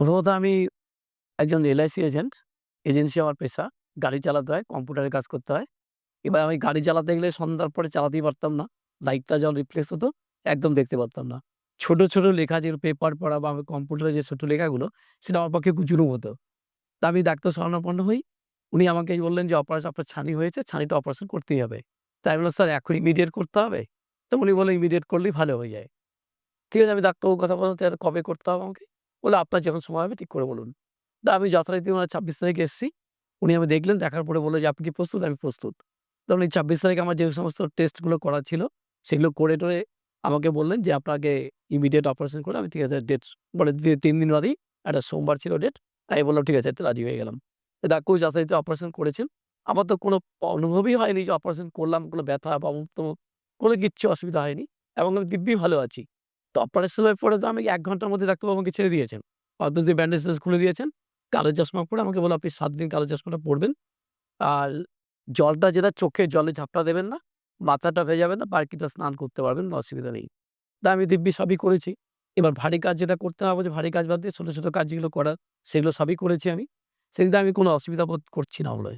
প্রথমত আমি একজন এলআইসি এজেন্ট। এজেন্সি আমার পেশা। গাড়ি চালাতে হয়, কম্পিউটারে কাজ করতে হয়। এবার আমি গাড়ি চালাতে গেলে সন্ধ্যার পরে চালাতেই পারতাম না। লাইটটা যখন রিপ্লেস হতো, একদম দেখতে পারতাম না। ছোট, ছোট লেখা যেগুলো পেপার পড়া বা কম্পিউটারে যে ছোট লেখাগুলো, সেটা আমার পক্ষে জুলুম হতো। তা আমি ডাক্তার শরণাপন্ন হই। উনি আমাকে বললেন যে, "অপারেশন আপনার ছানি হয়েছে, ছানিটা অপারেশন করতেই হবে।" তাই বললাম, "স্যার এখন ইমিডিয়েট করতে হবে?" তো উনি বললেন, "ইমিডিয়েট করলেই ভালো হয়ে যায়।" ঠিক আছে আমি ডাক্তারবাবুর কথা "তাহলে কবে করতে হবে আমাকে?" বলল, "আপনার যখন সময় হবে ঠিক করে বলুন।" তা আমি যথারীতি ওনার ২৬ তারিখে এসেছি। উনি আমি দেখলেন, দেখার পরে বলল যে, "আপনি কি প্রস্তুত?" আমি প্রস্তুত। তো উনি ২৬ তারিখে আমার যে সমস্ত টেস্টগুলো করা ছিল, সেগুলো করে টরে আমাকে বললেন যে, "আপনাকে ইমিডিয়েট অপারেশন করে" আমি ঠিক আছে ডেট বলে ৩ দিন বাদেই একটা সোমবার ছিল ডেট। আমি বললাম, "ঠিক আছে" রাজি হয়ে গেলাম। তো ডাক্তারবাবু যথারীতি অপারেশন করেছেন। আমার তো কোনো অনুভবই হয়নি যে অপারেশন করলাম, কোনো ব্যথা বা কোনো কিচ্ছু অসুবিধা হয়নি এবং আমি দিব্যি ভালো আছি। তো অপারেশনের পরে তো আমি এক ঘণ্টার মধ্যে ডাক্তারবাবু আমাকে ছেড়ে দিয়েছেন। অল্প যে ব্যান্ডেজ-ট্যান্ডেজ খুলে দিয়েছেন। কালো চশমা পরে আমাকে বলল, "আপনি সাত দিন কালো চশমাটা পরবেন আর জলটা যেটা চোখে জলে ঝাপটা দেবেন না, মাথাটা ভেজাবেন না, বাকিটা স্নান করতে পারবেন, অসুবিধা নেই।" তা আমি দিব্যি সবই করেছি। এবার ভারী কাজ যেটা করতে হবে যে ভারী কাজ বাদ দিয়ে ছোট, ছোট কাজ যেগুলো করার, সেগুলো সবই করেছি আমি। সেদিকে আমি কোনো অসুবিধা বোধ করছি না বলে।